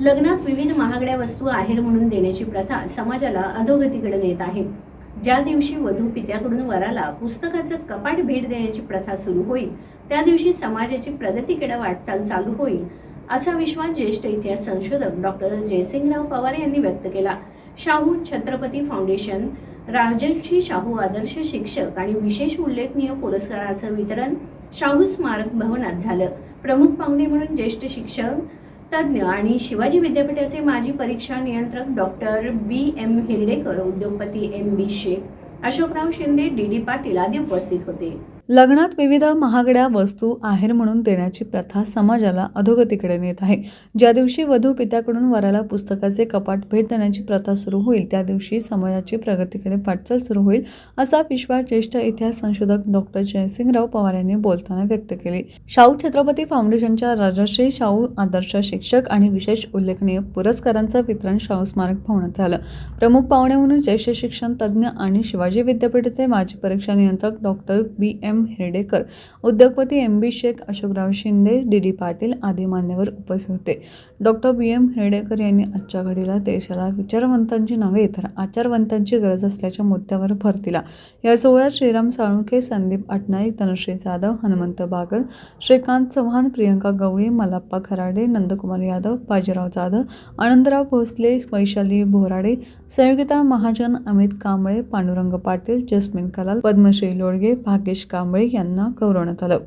लग्नात विविध महागड्या वस्तू आहेर म्हणून देण्याची प्रथा समाजाला अधोगतीकडे नेत आहे. ज्या दिवशी वधू पित्याकडून वराला पुस्तकाचं कपाट भेट देण्याची प्रथा सुरू होईल त्या दिवशी समाजाची प्रगतीकडे वाटचाल चालू होईल असा विश्वास ज्येष्ठ इतिहास संशोधक डॉक्टर जयसिंगराव पवार यांनी व्यक्त केला. शाहू छत्रपती फाउंडेशन राजर्षी शाहू आदर्श शिक्षक आणि विशेष उल्लेखनीय पुरस्काराचं वितरण शाहू स्मारक भवनात झालं. प्रमुख पाहुणे म्हणून ज्येष्ठ शिक्षक तज्ज्ञ आणि शिवाजी विद्यापीठाचे माजी परीक्षा नियंत्रक डॉक्टर बी एम हिरडेकर उद्योगपती M B Shaikh Ashokrao Shinde D D Patil आदी उपस्थित होते. लग्नात विविध महागड्या वस्तू आहेर म्हणून देण्याची प्रथा समाजाला अधोगतीकडे नेत आहे. ज्या दिवशी वधू पित्याकडून वराला पुस्तकाचे कपाट भेट देण्याची प्रथा सुरू होईल त्या दिवशी समाजाची प्रगतीकडे वाटचाल सुरू होईल असा विश्वास ज्येष्ठ इतिहास संशोधक डॉक्टर जयसिंगराव पवार यांनी बोलताना व्यक्त केली. शाहू छत्रपती फाउंडेशनच्या राजश्री शाहू आदर्श शिक्षक आणि विशेष उल्लेखनीय पुरस्कारांचं वितरण शाहू स्मारक भवनात झालं. प्रमुख पाहुणे म्हणून ज्येष्ठ शिक्षण तज्ज्ञ आणि शिवाजी विद्यापीठाचे माजी परीक्षा नियंत्रक डॉक्टर बी. एम. हिरडेकर उद्योगपती M B Shaikh Ashokrao Shinde D D Patil आदी मान्यवर उपस्थित होते. डॉक्टर बी एम हिरडेकर यांनी आजच्या घडीला देशाला विचारवंतांची नव्हे तर आचारवंतांची गरज असल्याच्या मुद्द्यावर भर दिला. या सोहळ्यात श्रीराम साळुंखे संदीप अटनाईक तनुश्री जाधव हनुमंत बागल श्रीकांत चव्हाण प्रियंका गवळी मलाप्पा खराडे नंदकुमार यादव बाजीराव जाधव आनंदराव भोसले वैशाली भोराडे संयुक्ता महाजन अमित कांबळे पांडुरंग पाटील जस्मिन कलाल पद्मश्री लोडगे भाग्येश कांबळे यांना गौरवण्यात आलं.